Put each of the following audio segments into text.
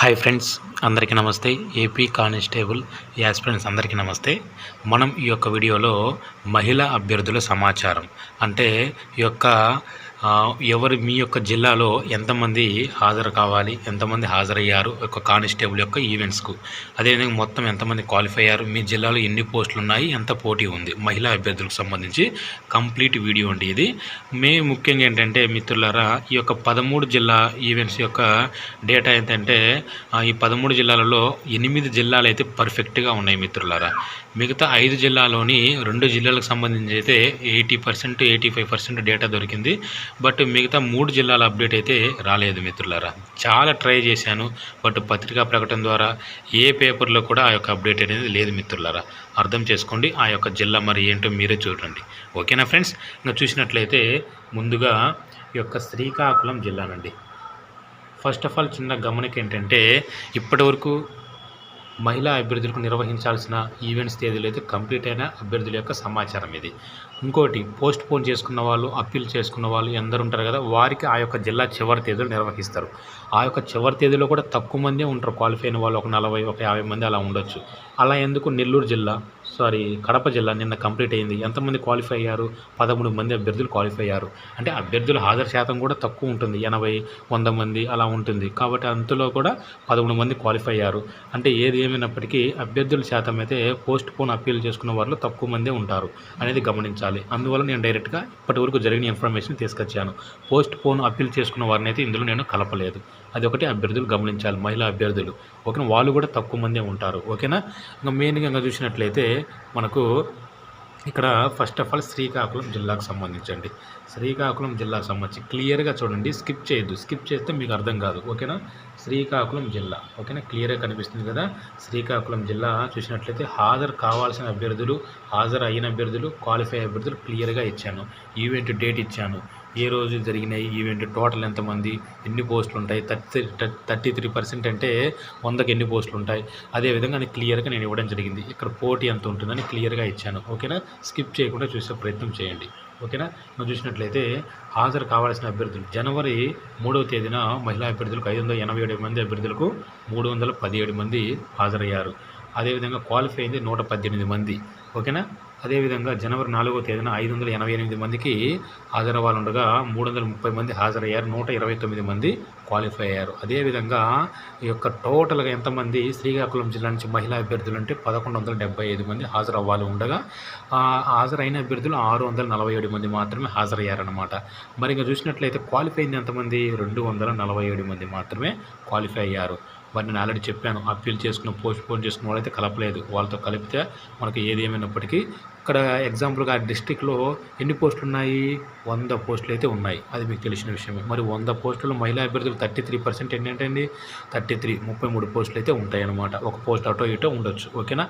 Hi friends అందరికీ నమస్తే. AP constable aspirants అందరికీ నమస్తే. మనం ఈ యొక్క వీడియోలో మహిళా అభ్యర్థుల సమాచారం అంటే ఈ యొక్క ఎవరు మీ యొక్క జిల్లాలో ఎంతమంది హాజరు కావాలి ఎంతమంది హాజరయ్యారు ఒక కానిస్టేబుల్ యొక్క ఈవెంట్స్కు? అదేవిధంగా మొత్తం ఎంతమంది క్వాలిఫై అయ్యారు? మీ జిల్లాలో ఎన్ని పోస్టులు ఉన్నాయి ఎంత పోటీ ఉంది? మహిళా అభ్యర్థులకు సంబంధించి కంప్లీట్ వీడియో అండి ఇది. మే ముఖ్యంగా ఏంటంటే మిత్రులారా ఈ యొక్క పదమూడు జిల్లా ఈవెంట్స్ యొక్క డేటా ఏంటంటే ఈ పదమూడు జిల్లాలలో ఎనిమిది జిల్లాలు అయితే పర్ఫెక్ట్గా ఉన్నాయి మిత్రులారా. మిగతా ఐదు జిల్లాలోని రెండు జిల్లాలకు సంబంధించి అయితే eighty percent eighty five percent data దొరికింది. బట్ మిగతా మూడు జిల్లాల అప్డేట్ అయితే రాలేదు మిత్రులారా. చాలా ట్రై చేశాను బట్ పత్రికా ప్రకటన ద్వారా ఏ పేపర్లో కూడా ఆ యొక్క అప్డేట్ అనేది లేదు మిత్రులారా. అర్థం చేసుకోండి ఆ యొక్క జిల్లా మరి ఏంటో మీరే చూడండి. ఓకేనా ఫ్రెండ్స్? ఇంకా చూసినట్లయితే ముందుగా ఈ యొక్క శ్రీకాకుళం జిల్లానండి. ఫస్ట్ ఆఫ్ ఆల్ చిన్న గమనిక ఏంటంటే ఇప్పటివరకు మహిళా అభ్యర్థులకు నిర్వహించాల్సిన ఈవెంట్స్ తేదీలు అయితే కంప్లీట్ అయిన అభ్యర్థుల యొక్క సమాచారం ఇది. ఇంకోటి పోస్ట్ పోన్ చేసుకున్న వాళ్ళు అప్పీల్ చేసుకున్న వాళ్ళు ఎందరు ఉంటారు కదా వారికి ఆ యొక్క జిల్లా చివరి తేదీలు నిర్వహిస్తారు. ఆ యొక్క చివరి తేదీలో కూడా తక్కువ మందే ఉంటారు. క్వాలిఫై అయిన వాళ్ళు ఒక నలభై ఒక యాభై మంది అలా ఉండొచ్చు. అలా ఎందుకు? నెల్లూరు జిల్లా సారీ కడప జిల్లా నిన్న కంప్లీట్ అయింది. ఎంతమంది క్వాలిఫై అయ్యారు? పదమూడు మంది అభ్యర్థులు క్వాలిఫై అయ్యారు. అంటే అభ్యర్థుల హాజరు శాతం కూడా తక్కువ ఉంటుంది. ఎనభై వంద మంది అలా ఉంటుంది. కాబట్టి అంతలో కూడా పదమూడు మంది క్వాలిఫై అయ్యారు. అంటే ఏది ఏమైనప్పటికీ అభ్యర్థుల శాతం అయితే పోస్ట్ పోన్ అప్పీల్ చేసుకున్న వాళ్ళు తక్కువ మందే ఉంటారు అనేది గమనించాలి. అందువల్ల నేను డైరెక్ట్గా ఇప్పటి వరకు జరిగిన ఇన్ఫర్మేషన్ తీసుకొచ్చాను. పోస్ట్ పోన్ అప్పీల్ చేసుకున్న వారిని అయితే ఇందులో నేను కలపలేదు. అది ఒకటి అభ్యర్థులు గమనించాలి మహిళా అభ్యర్థులు. ఓకేనా? వాళ్ళు కూడా తక్కువ మందే ఉంటారు. ఓకేనా? ఇంకా మెయిన్గా ఇంకా చూసినట్లయితే మనకు ఇక్కడ ఫస్ట్ ఆఫ్ ఆల్ శ్రీకాకుళం జిల్లాకు సంబంధించండి. శ్రీకాకుళం జిల్లాకు సంబంధించి క్లియర్గా చూడండి స్కిప్ చేయొద్దు. స్కిప్ చేస్తే మీకు అర్థం కాదు ఓకేనా? శ్రీకాకుళం జిల్లా ఓకేనా? క్లియర్గా కనిపిస్తుంది కదా? శ్రీకాకుళం జిల్లా చూసినట్లయితే హాజరు కావాల్సిన అభ్యర్థులు హాజరు అయిన అభ్యర్థులు క్వాలిఫై అభ్యర్థులు క్లియర్గా ఇచ్చాను. ఈవెంట్ డేట్ ఇచ్చాను. ఏ రోజు జరిగినాయి ఈవెంట్ టోటల్ ఎంతమంది ఎన్ని పోస్టులు ఉంటాయి థర్టీ థర్టీ త్రీ పర్సెంట్ అంటే వందకి ఎన్ని పోస్టులు ఉంటాయి. అదేవిధంగా నేను క్లియర్గా నేను ఇవ్వడం జరిగింది. ఇక్కడ పోటీ ఎంత ఉంటుందని క్లియర్గా ఇచ్చాను. ఓకేనా? స్కిప్ చేయకుండా చూసే ప్రయత్నం చేయండి. ఓకేనా? మనం చూసినట్లయితే హాజరు కావాల్సిన అభ్యర్థులు. జనవరి మూడవ తేదీన మహిళా అభ్యర్థులకు ఐదు వందల ఎనభై ఏడు మంది అభ్యర్థులకు మూడు వందల పదిహేడు మంది హాజరయ్యారు. అదేవిధంగా క్వాలిఫై అయింది నూట పద్దెనిమిది మంది. ఓకేనా? అదేవిధంగా జనవరి నాలుగో తేదీన ఐదు వందల ఎనభై ఎనిమిది మందికి హాజరవ్వాలి ఉండగా మూడు వందల ముప్పై మంది హాజరయ్యారు నూట ఇరవై తొమ్మిది మంది క్వాలిఫై అయ్యారు. అదేవిధంగా ఈ యొక్క టోటల్గా ఎంతమంది శ్రీకాకుళం జిల్లా నుంచి మహిళా అభ్యర్థులు అంటే పదకొండు వందల డెబ్బై ఐదు మంది హాజరవ్వాలి ఉండగా హాజరైన అభ్యర్థులు ఆరు వందల నలభై ఏడు మంది మాత్రమే హాజరయ్యారన్నమాట. మరి ఇంకా చూసినట్లయితే క్వాలిఫై అయింది ఎంతమంది? రెండు వందల నలభై ఏడు మంది మాత్రమే క్వాలిఫై అయ్యారు. మరి నేను ఆల్రెడీ చెప్పాను అప్పీల్ చేసుకున్న పోస్ట్ పోన్ చేసుకున్న వాళ్ళైతే కలపలేదు. వాళ్ళతో కలిపితే మనకి ఏది ఏమైనప్పటికీ ఇక్కడ ఎగ్జాంపుల్గా ఆ డిస్టిక్లో ఎన్ని పోస్టులు ఉన్నాయి వంద పోస్టులు అయితే ఉన్నాయి. అది మీకు తెలిసిన విషయమే. మరి వంద పోస్టులు మహిళా అభ్యర్థులు థర్టీ త్రీ పర్సెంట్ ఏంటండి థర్టీ త్రీ ముప్పై మూడు పోస్టులు అయితే ఉంటాయి అన్నమాట ఒక పోస్ట్ అటో ఇటో ఉండొచ్చు. ఓకేనా?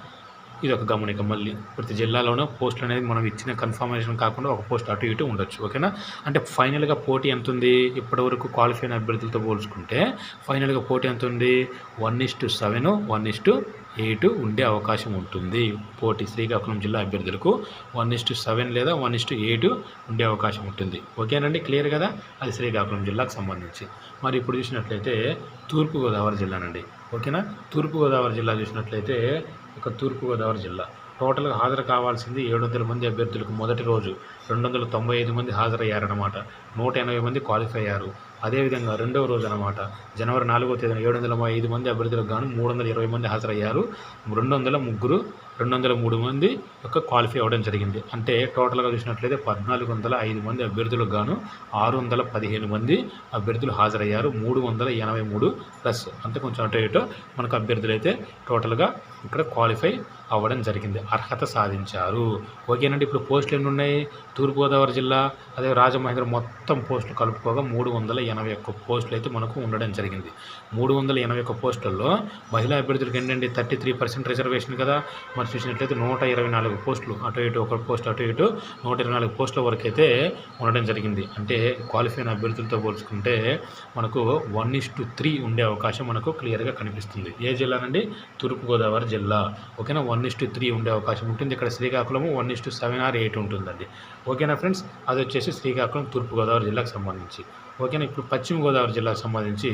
ఇది ఒక గమనిక మళ్ళీ ప్రతి జిల్లాలోనూ పోస్టులు అనేది మనం ఇచ్చిన కన్ఫర్మేషన్ కాకుండా ఒక పోస్ట్ అటు ఇటు ఉండొచ్చు. ఓకేనా? అంటే ఫైనల్గా పోటీ ఎంత ఉంది ఇప్పటివరకు క్వాలిఫై అయిన అభ్యర్థులతో పోల్చుకుంటే ఫైనల్గా పోటీ ఎంత ఉంది one is to seven one is to eight ఉండే అవకాశం ఉంటుంది. పోటీ శ్రీకాకుళం జిల్లా అభ్యర్థులకు వన్ ఇస్ టు సెవెన్ లేదా వన్ ఇస్ టు ఎయిట్ ఉండే అవకాశం ఉంటుంది. ఓకేనండి? క్లియర్ కదా? అది శ్రీకాకుళం జిల్లాకు సంబంధించి. మరి ఇప్పుడు చూసినట్లయితే తూర్పుగోదావరి జిల్లానండి. ఓకేనా? తూర్పుగోదావరి జిల్లా చూసినట్లయితే ఒక తూర్పుగోదావరి జిల్లా. టోటల్గా హాజరు కావాల్సింది ఏడు వందల మంది అభ్యర్థులకు మొదటి రోజు రెండు వందల తొంభై ఐదు మంది హాజరయ్యారన్నమాట. నూట ఎనభై మంది క్వాలిఫై అయ్యారు. అదేవిధంగా రెండవ రోజు అనమాట జనవరి నాలుగో తేదీన ఏడు వందల ఐదు మంది అభ్యర్థులకు గాను మూడు వందల ఇరవై మంది హాజరయ్యారు. రెండు వందల ముగ్గురు రెండు వందల మూడు మంది యొక్క క్వాలిఫై అవ్వడం జరిగింది. అంటే టోటల్గా చూసినట్లయితే పద్నాలుగు వందల ఐదు మంది అభ్యర్థులకు గాను ఆరు వందల పదిహేను మంది అభ్యర్థులు హాజరయ్యారు. మూడు వందల ఎనభై మూడు ప్లస్. అంటే కొంచెం అటు ఇటు మనకు అభ్యర్థులు అయితే టోటల్గా ఇక్కడ క్వాలిఫై అవ్వడం జరిగింది. అర్హత సాధించారు. ఓకేనండి ఇప్పుడు పోస్టులు ఎన్ని ఉన్నాయి తూర్పుగోదావరి జిల్లా అదే రాజమహేంద్ర మొత్తం పోస్టులు కలుపుకోగా మూడు వందల ఎనభై ఒక్క పోస్టులు అయితే మనకు ఉండడం జరిగింది. మూడు వందల ఎనభై ఒక్క పోస్టుల్లో మహిళా అభ్యర్థులకు ఏంటంటే థర్టీ త్రీ పర్సెంట్ రిజర్వేషన్ కదా. మరి చూసినట్లయితే నూట ఇరవై నాలుగు పోస్టులు అటు ఇటు ఒక పోస్ట్ అటు ఇటు నూట ఇరవై నాలుగు పోస్టుల వరకు అయితే ఉండడం జరిగింది. అంటే క్వాలిఫై అభ్యర్థులతో పోల్చుకుంటే మనకు వన్ ఇస్ టు త్రీ ఉండే అవకాశం మనకు క్లియర్గా కనిపిస్తుంది. ఏ జిల్లానండి? తూర్పుగోదావరి జిల్లా. ఓకేనా? వన్ ఇస్టు త్రీ ఉండే అవకాశం ఉంటుంది. ఇక్కడ Srikakulam one is to seven or eight ఉంటుందండి. ఓకేనా ఫ్రెండ్స్? అది వచ్చేసి శ్రీకాకుళం తూర్పుగోదావరి జిల్లాకు సంబంధించి. ఓకేనా? ఇప్పుడు పశ్చిమ గోదావరి జిల్లాకు సంబంధించి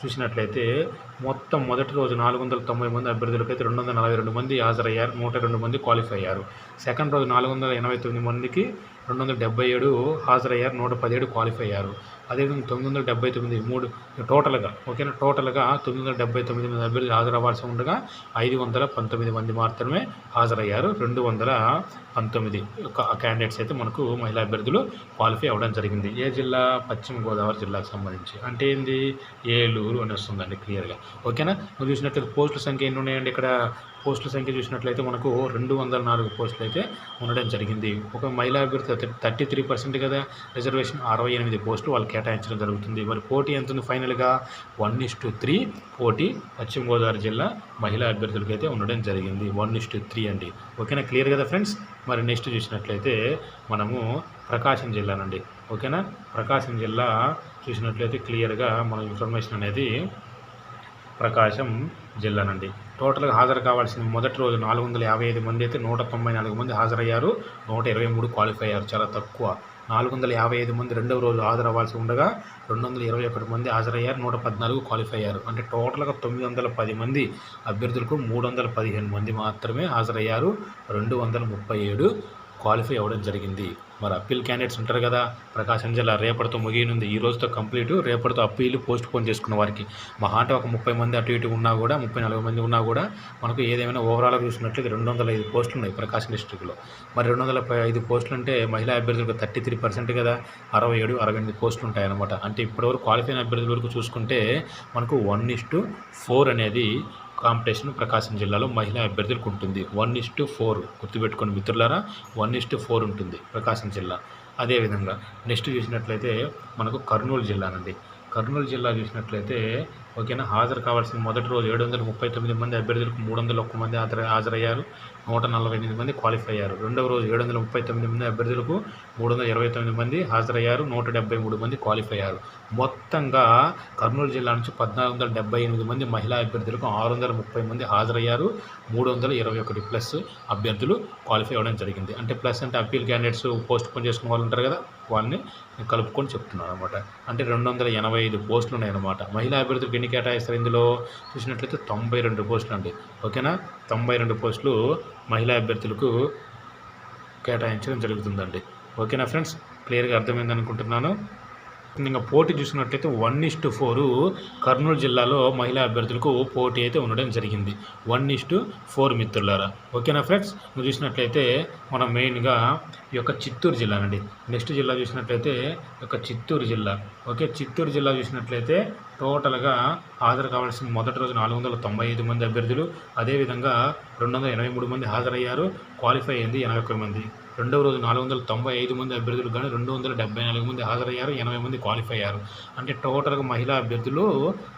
చూసినట్లయితే మొత్తం మొదటి రోజు నాలుగు వందల తొంభై మంది అభ్యర్థులకు అయితే రెండు వందల నలభై రెండు మంది హాజరయ్యారు నూట రెండు మంది క్వాలిఫై అయ్యారు. సెకండ్ రోజు నాలుగు వందల ఎనభై తొమ్మిది మందికి రెండు వందల డెబ్బై ఏడు హాజరయ్యారు నూట పదిహేడు క్వాలిఫై అయ్యారు. అదేవిధంగా తొమ్మిది వందల డెబ్బై తొమ్మిది మూడు టోటల్గా ఓకేనా? టోటల్గా తొమ్మిది వందల డెబ్బై తొమ్మిది మంది అభ్యర్థులు హాజరవ్వాల్సి ఉండగా ఐదు వందల పంతొమ్మిది మంది మాత్రమే హాజరయ్యారు. రెండు వందల పంతొమ్మిది క్యాండిడేట్స్ అయితే మనకు మహిళా అభ్యర్థులు క్వాలిఫై అవ్వడం జరిగింది. ఏ జిల్లా? పశ్చిమ గోదావరి జిల్లాకు సంబంధించి. అంటే ఏంది? ఏలూరు అని వస్తుందండి క్లియర్గా ఓకేనా? నువ్వు చూసినట్లయితే పోస్టుల సంఖ్య ఎన్ని ఉన్నాయండి ఇక్కడ? పోస్టుల సంఖ్య చూసినట్లయితే మనకు రెండు వందల నాలుగు పోస్టులు అయితే ఉండడం జరిగింది. ఒక మహిళా అభ్యర్థి థర్టీ త్రీ పర్సెంట్ కదా రిజర్వేషన్ అరవై ఎనిమిది పోస్టులు వాళ్ళు కేటాయించడం జరుగుతుంది. మరి పోటీ ఎంత ఉంది ఫైనల్గా? వన్ ఇస్ టు త్రీ పోటీ పశ్చిమ గోదావరి జిల్లా మహిళా అభ్యర్థులకి అయితే ఉండడం జరిగింది. వన్ ఇస్ టు త్రీ అండి. ఓకేనా? క్లియర్ కదా ఫ్రెండ్స్? మరి నెక్స్ట్ చూసినట్లయితే మనము ప్రకాశం జిల్లానండి ఓకేనా? ప్రకాశం జిల్లా చూసినట్లయితే క్లియర్గా మన ఇన్ఫర్మేషన్ అనేది ప్రకాశం జిల్లానండి టోటల్గా హాజరు కావాల్సిన మొదటి రోజు నాలుగు వందల యాభై ఐదు మంది అయితే నూట తొంభై నాలుగు మంది హాజరయ్యారు. నూట ఇరవై మూడు క్వాలిఫై అయ్యారు. చాలా తక్కువ. నాలుగు వందల యాభై ఐదు మంది రెండవ రోజు హాజరవ్వాల్సి ఉండగా రెండు వందల ఇరవై ఒకటి మంది హాజరయ్యారు. నూట పద్నాలుగు క్వాలిఫై అయ్యారు. అంటే టోటల్గా తొమ్మిది వందల పది మంది అభ్యర్థులకు మూడు వందల పదిహేను మంది మాత్రమే హాజరయ్యారు. రెండు వందల ముప్పై ఏడు క్వాలిఫై అవ్వడం జరిగింది. మరి అప్పీల్ క్యాండిడేట్స్ ఉంటారు కదా ప్రకాశం జిల్లా రేపటితో ముగియనుంది. ఈ రోజుతో కంప్లీట్ రేపటితో అప్పీలు పోస్ట్ పోన్ చేసుకున్న వారికి. మహా అంటే ఒక ముప్పై మంది అటు ఇటు ఉన్నా కూడా ముప్పై నలభై మంది ఉన్నా కూడా మనకు ఏదేమైనా ఓవరాల్గా చూసినట్లయితే రెండు వందల ఐదు పోస్టులు ఉన్నాయి ప్రకాశం డిస్టిక్లో మరి రెండు వందల ఐదు పోస్టులు అంటే మహిళా అభ్యర్థులకు థర్టీ త్రీ పర్సెంట్ కదా అరవై ఏడు అరవై ఎనిమిది పోస్టులు ఉంటాయన్నమాట. అంటే ఇప్పటివరకు క్వాలిఫైన్ అభ్యర్థుల వరకు చూసుకుంటే మనకు వన్ ఇస్ టు ఫోర్ అనేది కాంపిటీషన్ ప్రకాశం జిల్లాలో మహిళా అభ్యర్థులకు ఉంటుంది. వన్ ఇస్ టు ఫోర్ గుర్తుపెట్టుకోండి మిత్రులారా. వన్ ఇస్ టు ఫోర్ ఉంటుంది ప్రకాశం జిల్లా. అదేవిధంగా నెక్స్ట్ చూసినట్లయితే మనకు కర్నూలు జిల్లానండి. కర్నూలు జిల్లా చూసినట్లయితే ఓకేనా? హాజరు కావాల్సిన మొదటి రోజు ఏడు వందల ముప్పై తొమ్మిది మంది అభ్యర్థులకు మూడు వందల ఒక్క మంది హాజరయ్యారు. నూట నలభై ఎనిమిది మంది క్వాలిఫై అయ్యారు. రెండవ రోజు ఏడు వందల ముప్పై తొమ్మిది మంది అభ్యర్థులకు మూడు వందల ఇరవై తొమ్మిది మంది హాజరయ్యారు. నూట డెబ్బై మూడు మంది క్వాలిఫై అయ్యారు. మొత్తంగా కర్నూలు జిల్లా నుంచి పద్నాలుగు వందల డెబ్బై ఎనిమిది మంది మహిళా అభ్యర్థులకు ఆరు వందల ముప్పై మంది హాజరయ్యారు. మూడు వందల ఇరవై ఒకటి ప్లస్ అభ్యర్థులు క్వాలిఫై అవ్వడం జరిగింది. అంటే ప్లస్ అంటే అప్పీల్ క్యాండిడేట్స్ పోస్ట్ పోన్ చేసుకున్న వాళ్ళు ఉంటారు కదా? వాళ్ళని కలుపుకొని చెప్తున్నాను అనమాట అంటే రెండు వందల ఎనభై ఐదు పోస్టులు ఉన్నాయన్నమాట మహిళా అభ్యర్థులకు ఎన్ని కేటాయిస్తారు ఇందులో? చూసినట్లయితే తొంభై రెండు పోస్టులు అండి ఓకేనా? తొంభై రెండు పోస్టులు మహిళా అభ్యర్థులకు కేటాయించడం జరుగుతుందండి. ఓకేనా ఫ్రెండ్స్? క్లియర్గా అర్థమైంది అనుకుంటున్నాను ఇంకా పోటీ చూసినట్లయితే వన్ ఇస్టు ఫోరు కర్నూలు జిల్లాలో మహిళా అభ్యర్థులకు పోటీ అయితే ఉండడం జరిగింది. వన్ ఇస్టు ఫోర్ మిత్రులారా. ఓకేనా ఫ్రెండ్స్? నువ్వు చూసినట్లయితే మనం మెయిన్గా ఈ యొక్క చిత్తూరు జిల్లా అండి నెక్స్ట్ జిల్లా చూసినట్లయితే ఒక యొక్క చిత్తూరు జిల్లా. ఓకే చిత్తూరు జిల్లా చూసినట్లయితే టోటల్గా హాజరు కావాల్సిన మొదటి రోజు నాలుగు వందల తొంభై ఐదు మంది అభ్యర్థులు అదేవిధంగా రెండు వందల ఎనభై మూడు మంది హాజరయ్యారు. క్వాలిఫై అయింది ఎనభై ఒక్క మంది. రెండవ రోజు నాలుగు వందల తొంభై ఐదు మంది అభ్యర్థులు కానీ రెండు వందల డెబ్బై నాలుగు మంది హాజరయ్యారు ఎనభై మంది క్వాలిఫై అయ్యారు అంటే టోటల్గా మహిళా అభ్యర్థులు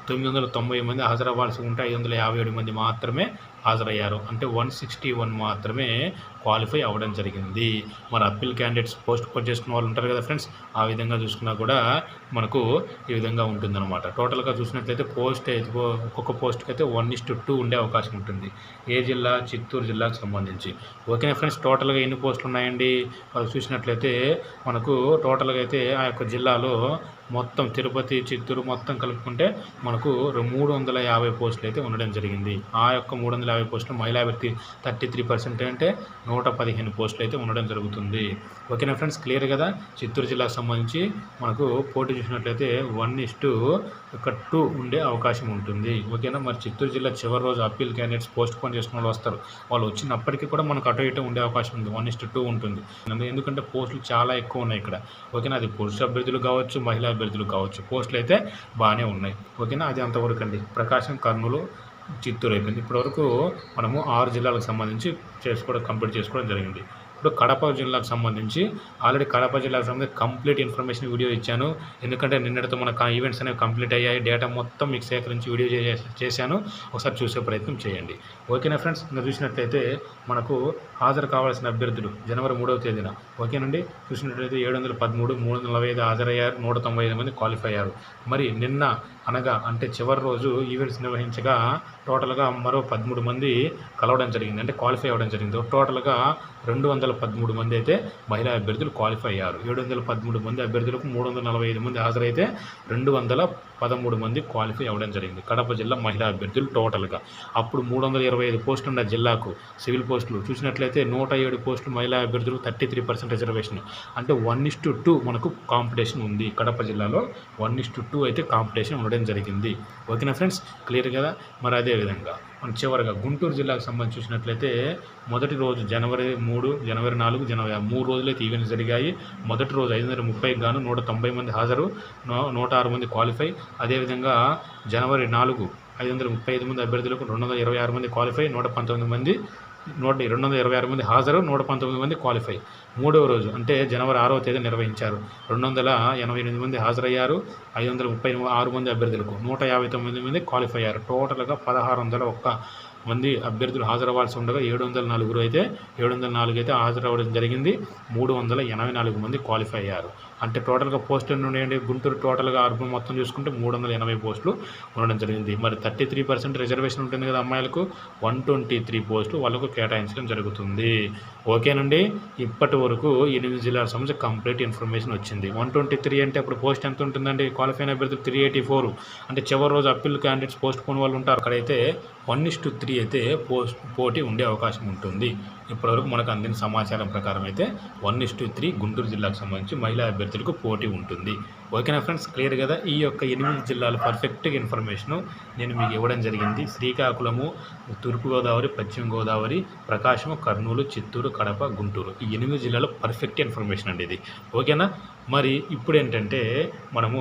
తొమ్మిది వందల తొంభై మంది హాజరవ్వాల్సి ఉంటే ఐదు వందల యాభై ఏడు మంది మాత్రమే హాజరయ్యారు. అంటే వన్ సిక్స్టీ వన్ మాత్రమే క్వాలిఫై అవ్వడం జరిగింది. మరి అప్పీల్ క్యాండిడేట్స్ పోస్ట్ పోన్ చేసుకున్న వాళ్ళు ఉంటారు కదా ఫ్రెండ్స్ ఆ విధంగా చూసుకున్నా కూడా మనకు ఈ విధంగా ఉంటుందన్నమాట. టోటల్గా చూసినట్లయితే పోస్ట్ అయితే ఒక్కొక్క పోస్ట్కి అయితే వన్ ఇస్టు టూ ఉండే అవకాశం ఉంటుంది. ఏ జిల్లా చిత్తూరు జిల్లాకు సంబంధించి. ఓకేనా ఫ్రెండ్స్? టోటల్గా ఎన్ని పోస్టులు ఉన్నాయండి? వాళ్ళు చూసినట్లయితే మనకు టోటల్గా అయితే ఆ యొక్క జిల్లాలో మొత్తం తిరుపతి చిత్తూరు మొత్తం కలుపుకుంటే మనకు మూడు వందల యాభై పోస్టులు అయితే ఉండడం జరిగింది. ఆ యొక్క మూడు వందల యాభై పోస్టులు మహిళా అభ్యర్థి థర్టీ త్రీ పర్సెంట్ అంటే నూట పదిహేను పోస్టులు అయితే ఉండడం జరుగుతుంది. ఓకేనా ఫ్రెండ్స్? క్లియర్ కదా? చిత్తూరు జిల్లాకు సంబంధించి మనకు పోటీ చూసినట్లయితే వన్ ఇస్టు ఒక టూ ఉండే అవకాశం ఉంటుంది. ఓకేనా? మరి చిత్తూరు జిల్లా చివరి రోజు అప్పీల్ క్యాండిడేట్స్ పోస్ట్ పోన్ చేసుకున్న వాళ్ళు వస్తారు. వాళ్ళు వచ్చినప్పటికీ కూడా మనకు అటు ఇటు ఉండే అవకాశం ఉంది. వన్ ఇస్టు టూ ఉంటుంది. ఎందుకంటే పోస్టులు చాలా ఎక్కువ ఉన్నాయి ఇక్కడ. ఓకేనా? అది పురుష అభ్యర్థులు కావచ్చు మహిళా అభ్యర్థులు కావచ్చు. పోస్టులు అయితే బాగానే ఉన్నాయి. ఓకేనా? అది అంతవరకు అండి ప్రకాశం కర్నూలు చిత్తూరు అయిపోయింది. ఇప్పటివరకు మనము ఆరు జిల్లాలకు సంబంధించి చేసుకోవడం కంప్లీట్ చేసుకోవడం జరిగింది. ఇప్పుడు కడప జిల్లాకు సంబంధించి ఆల్రెడీ కడప జిల్లాకు సంబంధించి కంప్లీట్ ఇన్ఫర్మేషన్ వీడియో ఇచ్చాను. ఎందుకంటే నిన్నటితో మన ఈవెంట్స్ అనేవి కంప్లీట్ అయ్యాయి. డేటా మొత్తం మీకు సేకరించి వీడియో చేశాను. ఒకసారి చూసే ప్రయత్నం చేయండి. ఓకేనా ఫ్రెండ్స్? ఇంకా చూసినట్లయితే మనకు హాజరు కావాల్సిన అభ్యర్థులు జనవరి మూడవ తేదీన. ఓకేనండి? చూసినట్లయితే ఏడు వందల పదమూడు మూడు వందల నలభై ఐదు హాజరయ్యారు. నూట తొంభై ఐదు మంది క్వాలిఫై అయ్యారు. మరి నిన్న అనగా అంటే చివరి రోజు ఈవెంట్స్ నిర్వహించగా టోటల్గా మరో పదమూడు మంది కలవడం జరిగింది. అంటే క్వాలిఫై అవ్వడం జరిగింది. టోటల్గా రెండు వందల పదమూడు మంది అయితే మహిళా అభ్యర్థులు క్వాలిఫై అయ్యారు. ఏడు వందల పదమూడు మంది అభ్యర్థులకు మూడు వందల నలభై ఐదు మంది హాజరైతే రెండు వందల పదమూడు మంది క్వాలిఫై అవ్వడం జరిగింది. కడప జిల్లా మహిళా అభ్యర్థులు టోటల్గా. అప్పుడు మూడు వందల ఇరవై ఐదు పోస్టులు ఉన్న జిల్లాకు సివిల్ పోస్టులు. చూసినట్లయితే నూట ఏడు పోస్టులు మహిళా అభ్యర్థులు థర్టీ త్రీ పర్సెంట్ రిజర్వేషన్. అంటే వన్ ఇస్ టు టూ మనకు కాంపిటీషన్ ఉంది. కడప జిల్లాలో వన్ ఇస్ టు టూ అయితే కాంపిటీషన్ ఉండడం జరిగింది. ఓకేనా ఫ్రెండ్స్? క్లియర్ కదా? మరి అదే విధంగా మనం చివరిగా గుంటూరు జిల్లాకు సంబంధించి చూసినట్లయితే మొదటి రోజు జనవరి మూడు జనవరి నాలుగు జనవరి మూడు రోజులైతే ఈవెంట్స్ జరిగాయి. మొదటి రోజు ఐదు వందల ముప్పైకి గాను నూట తొంభై మంది హాజరు నూ- నూట ఆరు మంది క్వాలిఫై అదేవిధంగా జనవరి నాలుగు ఐదు వందల ముప్పై ఐదు మంది అభ్యర్థులకు రెండు వందల ఇరవై ఆరు మంది క్వాలిఫై నూట పంతొమ్మిది మంది నూట రెండు వందల ఇరవై ఆరు మంది హాజరు నూట పంతొమ్మిది మంది క్వాలిఫై మూడవ రోజు అంటే జనవరి ఆరవ తేదీ నిర్వహించారు. రెండు వందల ఎనభై ఎనిమిది మంది హాజరయ్యారు ఐదు వందల ముప్పై ఆరు మంది అభ్యర్థులకు నూట యాభై తొమ్మిది మంది క్వాలిఫై అయ్యారు. టోటల్గా పదహారు వందల ఒక్క మంది అభ్యర్థులు హాజరవ్వాల్సి ఉండగా ఏడు వందల నలుగురు అయితే ఏడు వందల నాలుగు అయితే హాజరవ్వడం జరిగింది. మూడు వందల ఎనభై నాలుగు మంది క్వాలిఫై అయ్యారు. అంటే టోటల్గా పోస్టులు నుండి గుంటూరు టోటల్గా అర్బన్ మొత్తం చూసుకుంటే మూడు వందల ఎనభై పోస్టులు ఉండడం జరిగింది. మరి థర్టీ త్రీ పర్సెంట్ రిజర్వేషన్ ఉంటుంది కదా అమ్మాయిలకు? వన్ ట్వంటీ త్రీ పోస్టులు వాళ్ళకు కేటాయించడం జరుగుతుంది. ఓకేనండి? ఇప్పటి వరకు ఎనిమిది జిల్లాల సంబంధించి కంప్లీట్ ఇన్ఫర్మేషన్ వచ్చింది. వన్ ట్వంటీ త్రీ అంటే అప్పుడు పోస్ట్ ఎంత ఉంటుందండి? క్వాలిఫైన్ అభ్యర్థులు త్రీ ఎయిటీ ఫోర్. అంటే చివరి రోజు అప్పీల్ క్యాండిడేట్స్ పోస్ట్ పోన్ వాళ్ళు ఉంటారు. అక్కడైతే వన్ ఇస్ టు త్రీ అయితే పోస్ట్ పోటీ ఉండే అవకాశం ఉంటుంది. ఇప్పటివరకు మనకు అందిన సమాచారం ప్రకారం అయితే one is to three Guntur జిల్లాకు సంబంధించి మహిళా అభ్యర్థులకు పోటీ ఉంటుంది. ఓకేనా ఫ్రెండ్స్? క్లియర్ కదా? ఈ యొక్క ఎనిమిది జిల్లాల పర్ఫెక్ట్గా ఇన్ఫర్మేషను నేను మీకు ఇవ్వడం జరిగింది. శ్రీకాకుళము తూర్పుగోదావరి పశ్చిమ గోదావరి ప్రకాశం కర్నూలు చిత్తూరు కడప గుంటూరు. ఈ ఎనిమిది జిల్లాలో పర్ఫెక్ట్ ఇన్ఫర్మేషన్ అండి ఇది. ఓకేనా? మరి ఇప్పుడు ఏంటంటే మనము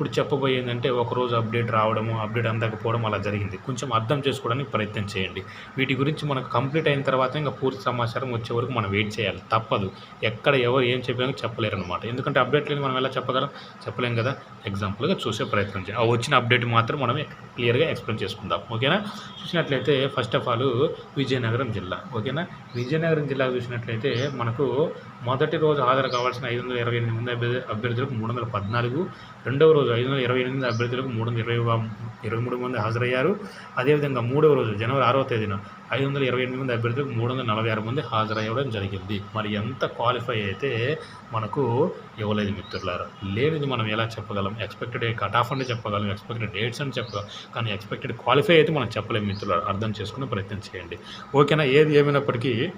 ఇప్పుడు చెప్పబోయేది ఏంటంటే ఒకరోజు అప్డేట్ రావడము అప్డేట్ అందకపోవడం అలా జరిగింది. కొంచెం అర్థం చేసుకోవడానికి ప్రయత్నం చేయండి. వీటి గురించి మనకు కంప్లీట్ అయిన తర్వాత ఇంకా పూర్తి సమాచారం వచ్చే వరకు మనం వెయిట్ చేయాలి. తప్పదు. ఎక్కడ ఎవరు ఏం చెప్పామో చెప్పలేరు అనమాట ఎందుకంటే అప్డేట్ లేని మనం ఎలా చెప్పగలం? చెప్పలేం కదా? ఎగ్జాంపుల్గా చూసే ప్రయత్నం చేయాలి ఆ వచ్చిన అప్డేట్ మాత్రం మనం క్లియర్గా ఎక్స్ప్లెయిన్ చేసుకుందాం. ఓకేనా? చూసినట్లయితే ఫస్ట్ ఆఫ్ ఆల్ విజయనగరం జిల్లా. ఓకేనా? విజయనగరం జిల్లా చూసినట్లయితే మనకు మొదటి రోజు హాజరు కావాల్సిన ఐదు వందల ఇరవై ఎనిమిది మంది అభ్యర్థులకు మూడు వందల పద్నాలుగు రెండవ రోజు ఐదు వందల ఇరవై ఎనిమిది అభ్యర్థులకు మూడు వందల ఇరవై ఇరవై మూడు మంది హాజరయ్యారు. అదేవిధంగా మూడవ రోజు జనవరి ఆరవ తేదీన ఐదు వందల ఇరవై ఎనిమిది మంది అభ్యర్థులకు మూడు వందల నలభై ఆరు మంది హాజరయ్యడం జరిగింది. మరి ఎంత క్వాలిఫై అయితే మనకు ఇవ్వలేదు మిత్రులారు. లేనిది మనం ఎలా చెప్పగలం? ఎక్స్పెక్టెడ్ కట్ ఆఫ్ అంటే చెప్పగలం ఎక్స్పెక్టెడ్ డేట్స్ అని చెప్పగలం కానీ ఎక్స్పెక్టెడ్ క్వాలిఫై అయితే మనం చెప్పలేము మిత్రులారు. అర్థం చేసుకునే ప్రయత్నం చేయండి. ఓకేనా? ఏది ఏమైనప్పటికీ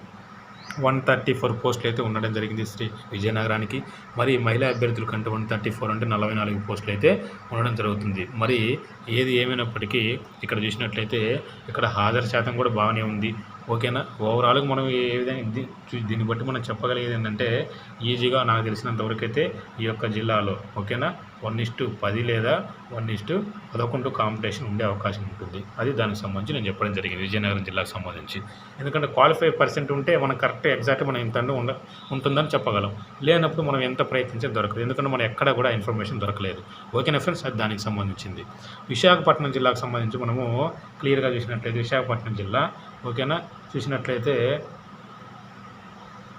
వన్ థర్టీ ఫోర్ పోస్టులు అయితే ఉండడం జరిగింది శ్రీ విజయనగరానికి. మరి మహిళా అభ్యర్థుల కంటే వన్ థర్టీ ఫోర్ అంటే నలభై నాలుగు పోస్టులు అయితే ఉండడం జరుగుతుంది. మరి ఏది ఏమైనప్పటికీ ఇక్కడ చూసినట్లయితే ఇక్కడ హాజరు శాతం కూడా బాగానే ఉంది. ఓకేనా? ఓవరాల్గా మనం ఏ విధంగా దీన్ని బట్టి మనం చెప్పగలిగేది ఏంటంటే ఈజీగా నాకు తెలిసినంతవరకు అయితే ఈ యొక్క జిల్లాలో ఓకేనా? వన్ ఇస్టు పది లేదా వన్ ఇస్టు పదకొండు కాంపిటీషన్ ఉండే అవకాశం ఉంటుంది. అది దానికి సంబంధించి నేను చెప్పడం జరిగింది విజయనగరం జిల్లాకు సంబంధించి. ఎందుకంటే క్వాలిఫై పర్సెంట్ ఉంటే మనం కరెక్ట్ ఎగ్జాక్ట్ మనం ఇంత ఉండ ఉంటుందని చెప్పగలం. లేనప్పుడు మనం ఎంత ప్రయత్నించే దొరకదు. ఎందుకంటే మనం ఎక్కడ కూడా ఇన్ఫర్మేషన్ దొరకలేదు. ఓకేనా ఫ్రెండ్స్? అది దానికి సంబంధించింది. విశాఖపట్నం జిల్లాకు సంబంధించి మనము క్లియర్గా చూసినట్లయితే విశాఖపట్నం జిల్లా ఓకేనా? చూసినట్లయితే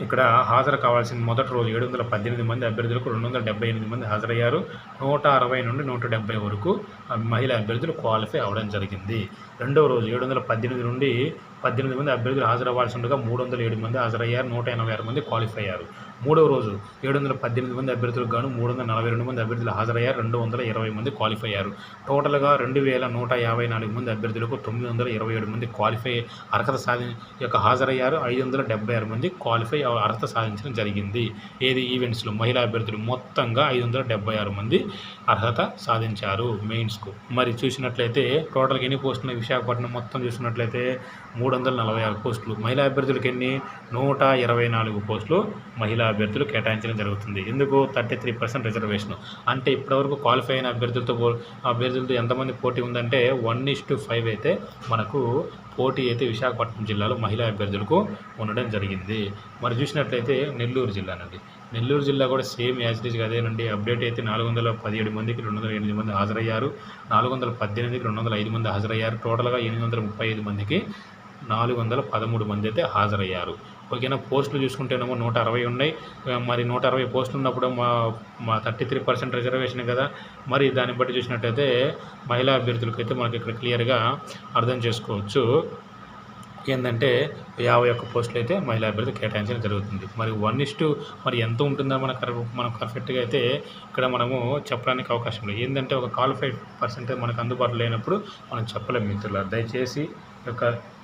ఇక్కడ హాజరు కావాల్సిన మొదటి రోజు ఏడు వందల పద్దెనిమిది మంది అభ్యర్థులకు రెండు వందల డెబ్బై ఎనిమిది మంది హాజరయ్యారు. నూట అరవై నుండి నూట డెబ్బై వరకు ఆ మహిళా అభ్యర్థులు క్వాలిఫై అవ్వడం జరిగింది. రెండవ రోజు ఏడు వందల పద్దెనిమిది నుండి పద్దెనిమిది మంది అభ్యర్థులు హాజరవ్వాల్సి ఉండగా మూడు వందల ఏడు మంది హాజరయ్యారు నూట ఎనభై ఆరు మంది క్వాలిఫై అయ్యారు మూడవ రోజు ఏడు వందల పద్దెనిమిది మంది అభ్యర్థులకు గాను మూడు వందల నలభై రెండు మంది అభ్యర్థులు హాజరయ్యారు రెండు వందల ఇరవై మంది క్వాలిఫై అయ్యారు టోటల్గా రెండు వేల నూట యాభై నాలుగు మంది అభ్యర్థులకు తొమ్మిది వందల ఇరవై ఏడు మంది క్వాలిఫై అర్హత సాధి యొక్క హాజరయ్యారు ఐదు వందల డెబ్బై ఆరు మంది క్వాలిఫై అర్హత సాధించడం జరిగింది. ఏది ఈవెంట్స్లో మహిళా అభ్యర్థులు మొత్తంగా ఐదు వందల డెబ్బై ఆరు మంది అర్హత సాధించారు మెయిన్స్కు. మరి చూసినట్లయితే టోటల్గా ఎన్ని పోస్టులు విశాఖపట్నం మొత్తం చూసినట్లయితే మూడు మూడు వందల నలభై ఆరు పోస్టులు. మహిళా అభ్యర్థులకు ఎన్ని? నూట ఇరవై నాలుగు పోస్టులు మహిళా అభ్యర్థులు కేటాయించడం జరుగుతుంది. ఎందుకు? Thirty three percent reservation. అంటే ఇప్పటివరకు క్వాలిఫై అయిన అభ్యర్థులతో పో- అభ్యర్థులతో ఎంతమంది పోటీ ఉందంటే వన్ ఇస్ టు ఫైవ్ అయితే మనకు పోటీ అయితే విశాఖపట్నం జిల్లాలో మహిళా అభ్యర్థులకు ఉండడం జరిగింది. మరి చూసినట్లయితే నెల్లూరు జిల్లానండి నెల్లూరు జిల్లా కూడా సేమ్ యాజిటీస్గా అదేనండి అప్డేట్ అయితే నాలుగు వందల పదిహేడు మందికి రెండు వందల ఎనిమిది మంది హాజరయ్యారు. నాలుగు వందల పద్దెనిమిదికి రెండు వందల ఐదు మంది హాజరయ్యారు. టోటల్గా ఎనిమిది వందల ముప్పై ఐదు మందికి నాలుగు వందల పదమూడు మంది అయితే హాజరయ్యారు. ఓకేనా? పోస్టులు చూసుకుంటేనేమో నూట అరవై ఉన్నాయి. మరి నూట అరవై పోస్టులు ఉన్నప్పుడు మా మా థర్టీ త్రీ పర్సెంట్ రిజర్వేషన్ కదా. మరి దాన్ని బట్టి చూసినట్టయితే మహిళా అభ్యర్థులకైతే మనకి ఇక్కడ క్లియర్గా అర్థం చేసుకోవచ్చు. ఏంటంటే యాభై ఒక్క పోస్టులు అయితే మహిళా అభ్యర్థి కేటాయించడం జరుగుతుంది. మరి వన్ ఇస్టు మరి ఎంత ఉంటుందో మన మనం పర్ఫెక్ట్గా అయితే ఇక్కడ మనము చెప్పడానికి అవకాశం లేదు. ఏంటంటే ఒక క్వాలిఫైడ్ పర్సెంటేజ్ మనకు అందుబాటులో లేనప్పుడు మనం చెప్పలేము మిత్రులు దయచేసి ఒక యొక్క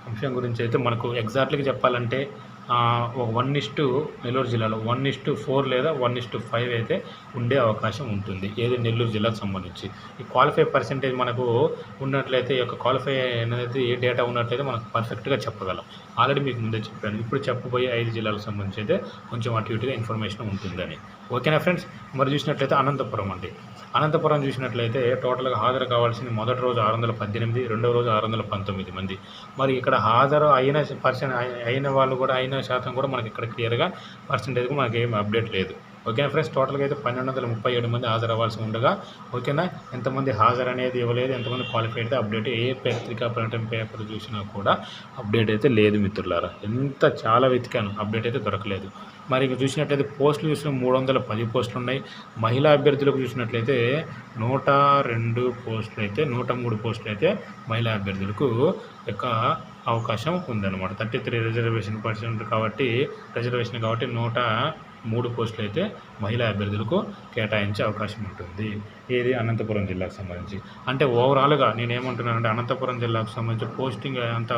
అంశం గురించి అయితే మనకు ఎగ్జాక్ట్లీగా చెప్పాలంటే ఒక వన్ ఇస్టు నెల్లూరు జిల్లాలో వన్ ఇస్టు ఫోర్ లేదా వన్ ఇస్టు ఫైవ్ అయితే ఉండే అవకాశం ఉంటుంది. ఏది నెల్లూరు జిల్లాకు సంబంధించి. ఈ క్వాలిఫై పర్సెంటేజ్ మనకు ఉన్నట్లయితే ఈ యొక్క క్వాలిఫై అనేది ఏ డేటా ఉన్నట్లయితే మనకు పర్ఫెక్ట్గా చెప్పగలం. ఆల్రెడీ మీకు ముందే చెప్పాను. ఇప్పుడు చెప్పబోయే ఐదు జిల్లాలకు సంబంధించి అయితే కొంచెం అటు ఇటుగా ఇన్ఫర్మేషన్ ఉంటుందని. ఓకేనా ఫ్రెండ్స్? మరి చూసినట్లయితే అనంతపురం అండి. అనంతపురం చూసినట్లయితే టోటల్గా హాజరు కావాల్సింది మొదటి రోజు ఆరు వందల పద్దెనిమిది రెండవ రోజు ఆరు వందల పంతొమ్మిది మంది. మరి ఇక్కడ హాజరు అయిన పర్సెంట్ అయిన వాళ్ళు కూడా అయిన శాతం కూడా మనకి ఇక్కడ క్లియర్గా పర్సెంటేజ్ మనకి ఏం అప్డేట్ లేదు. ఓకేనా ఫ్రెండ్స్ టోటల్గా అయితే పన్నెండు వందల ముప్పై ఏడు మంది హాజరు అవ్వాల్సి ఉండగా ఓకేనా? ఎంతమంది హాజరు అనేది ఇవ్వలేదు ఎంతమంది క్వాలిఫై అయితే అప్డేట్ ఏ పత్రికా ప్రకటన పేపర్ చూసినా కూడా అప్డేట్ అయితే లేదు మిత్రులారా. ఎంత చాలా వెతికాను అప్డేట్ అయితే దొరకలేదు. మరి ఇక చూసినట్లయితే పోస్టులు చూసిన మూడు వందల పది పోస్టులు ఉన్నాయి. మహిళా అభ్యర్థులకు చూసినట్లయితే నూట రెండు పోస్టులు అయితే నూట మూడు పోస్టులు అయితే మహిళా అభ్యర్థులకు యొక్క అవకాశం ఉందన్నమాట. థర్టీ త్రీ రిజర్వేషన్ పర్సెంట్ కాబట్టి రిజర్వేషన్ కాబట్టి నూట మూడు పోస్టులు అయితే మహిళా అభ్యర్థులకు కేటాయించే అవకాశం ఉంటుంది. ఏది? అనంతపురం జిల్లాకు సంబంధించి. అంటే ఓవరాల్గా నేను ఏమంటున్నానంటే అనంతపురం జిల్లాకు సంబంధించి పోస్టింగ్ అంత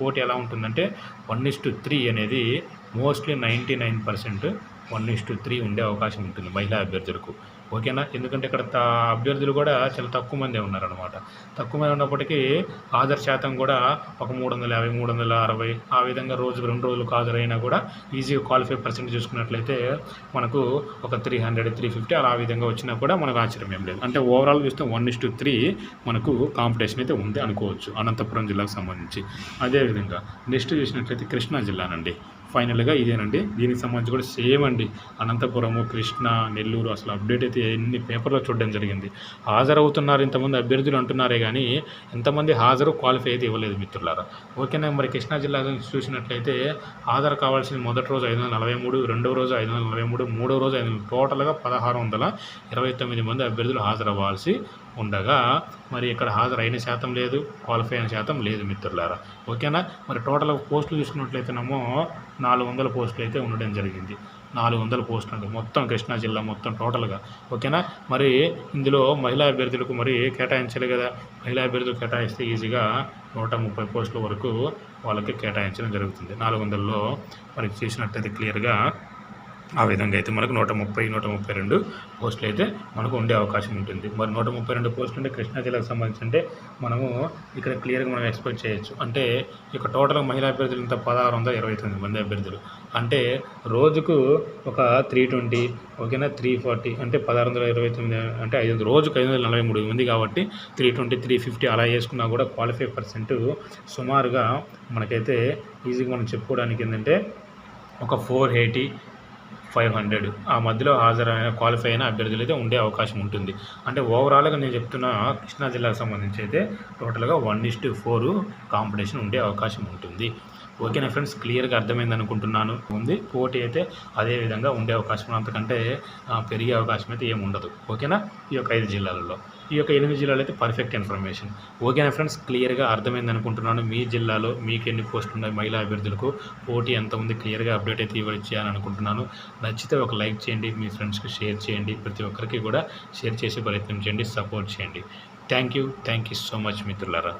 పోటీ ఎలా ఉంటుందంటే వన్ ఇస్ టు త్రీ అనేది mostly ninety nine percent one is to three ఉండే అవకాశం ఉంటుంది మహిళా అభ్యర్థులకు. ఓకేనా? ఎందుకంటే ఇక్కడ త- అభ్యర్థులు కూడా చాలా తక్కువ మందే ఉన్నారనమాట తక్కువ మంది ఉన్నప్పటికీ హాజరు శాతం కూడా ఒక మూడు వందల యాభై మూడు వందల అరవై ఆ విధంగా రోజు రెండు రోజులకు హాజరైనా కూడా ఈజీగా క్వాలిఫై పర్సెంట్ చూసుకున్నట్లయితే మనకు ఒక త్రీ హండ్రెడ్ త్రీ ఫిఫ్టీ అలా ఆ విధంగా వచ్చినా కూడా మనకు ఆశ్చర్యం ఏం లేదు. అంటే ఓవరాల్ చూస్తే వన్ ఇస్ టు త్రీ మనకు కాంపిటీషన్ అయితే ఉంది అనుకోవచ్చు అనంతపురం జిల్లాకు సంబంధించి. అదేవిధంగా నెక్స్ట్ చూసినట్లయితే కృష్ణా జిల్లానండి. ఫైనల్గా ఇదేనండి. దీనికి సంబంధించి కూడా సేమ్ అండి. అనంతపురము కృష్ణ నెల్లూరు అసలు అప్డేట్ అయితే ఎన్ని పేపర్లో చూడడం జరిగింది. హాజరవుతున్నారు ఇంతమంది అభ్యర్థులు అంటున్నారే కానీ ఎంతమంది హాజరు క్వాలిఫై అయితే ఇవ్వలేదు మిత్రులారా. ఓకేనా మరి కృష్ణా జిల్లా చూసినట్లయితే హాజరు కావాల్సిన మొదటి రోజు ఐదు వందల నలభై మూడు రెండవ రోజు ఐదు వందల నలభై మూడు మూడవ రోజు ఐదు టోటల్గా పదహారు వందల ఇరవై తొమ్మిది మంది అభ్యర్థులు హాజరవ్వాల్సి ఉండగా మరి ఇక్కడ హాజరైన శాతం లేదు క్వాలిఫై అయిన శాతం లేదు మిత్రులారా. ఓకేనా? మరి టోటల్ పోస్టులు చూసుకున్నట్లయితేనేమో నాలుగు వందల పోస్టులు అయితే ఉండడం జరిగింది. నాలుగు వందల పోస్టులు అండి మొత్తం కృష్ణా జిల్లా మొత్తం టోటల్గా ఓకేనా? మరి ఇందులో మహిళా అభ్యర్థులకు మరి కేటాయించాలి కదా. మహిళా అభ్యర్థులు కేటాయిస్తే ఈజీగా నూట ముప్పై పోస్టుల వరకు వాళ్ళకి కేటాయించడం జరుగుతుంది. నాలుగు వందల్లో మరి చేసినట్టయితే క్లియర్గా ఆ విధంగా అయితే మనకు నూట ముప్పై నూట ముప్పై రెండు పోస్టులు అయితే మనకు ఉండే అవకాశం ఉంటుంది. మరి నూట ముప్పై రెండు పోస్టులు అంటే కృష్ణా జిల్లాకు సంబంధించి అంటే మనము ఇక్కడ క్లియర్గా మనం ఎక్స్పెక్ట్ చేయొచ్చు. అంటే ఇక టోటల్ మహిళా అభ్యర్థులు ఇంత పదహారు వందల ఇరవై తొమ్మిది మంది అభ్యర్థులు. అంటే రోజుకు ఒక త్రీ ట్వంటీ ఓకేనా? త్రీ ఫార్టీ అంటే పదహారు వందల ఇరవై తొమ్మిది అంటే ఐదు వందలు రోజుకు ఐదు వందల నలభై మూడు మంది కాబట్టి త్రీ ట్వంటీ త్రీ ఫిఫ్టీ అలా వేసుకున్నా కూడా క్వాలిఫై పర్సెంట్ సుమారుగా మనకైతే ఈజీగా మనం చెప్పుకోవడానికి ఏంటంటే ఒక ఫోర్ ఎయిటీ ఫైవ్ హండ్రెడ్. ఆ మధ్యలో హాజరైన క్వాలిఫై అయిన అభ్యర్థులు అయితే ఉండే అవకాశం ఉంటుంది. అంటే ఓవరాల్గా నేను చెప్తున్న కృష్ణా జిల్లాకు సంబంధించి అయితే టోటల్గా one is to four competition ఉండే అవకాశం ఉంటుంది. ఓకేనా ఫ్రెండ్స్ క్లియర్గా అర్థమైంది అనుకుంటున్నాను. ఉంది. పోటీ అయితే అదే విధంగా ఉండే అవకాశం అంతకంటే పెరిగే అవకాశం అయితే ఏమి ఉండదు. ఓకేనా ఈ యొక్క ఐదు జిల్లాలలో. ఈ యొక్క ఎనిమిది జిల్లాలో అయితే పర్ఫెక్ట్ ఇన్ఫర్మేషన్ ఓకేనా ఫ్రెండ్స్ క్లియర్గా అర్థమైంది అనుకుంటున్నాను. మీ జిల్లాలో మీకు ఎన్ని పోస్టులు ఉన్నాయి? మహిళా అభ్యర్థులకు పోటీ ఎంత ఉంది? క్లియర్గా అప్డేట్ అయితే ఇవ్వచ్చేయాలని అనుకుంటున్నాను నచ్చితే ఒక లైక్ చేయండి. మీ ఫ్రెండ్స్కి షేర్ చేయండి. ప్రతి ఒక్కరికి కూడా షేర్ చేసే ప్రయత్నం చేయండి. సపోర్ట్ చేయండి. Thank you. Thank you so much మిత్రులారా.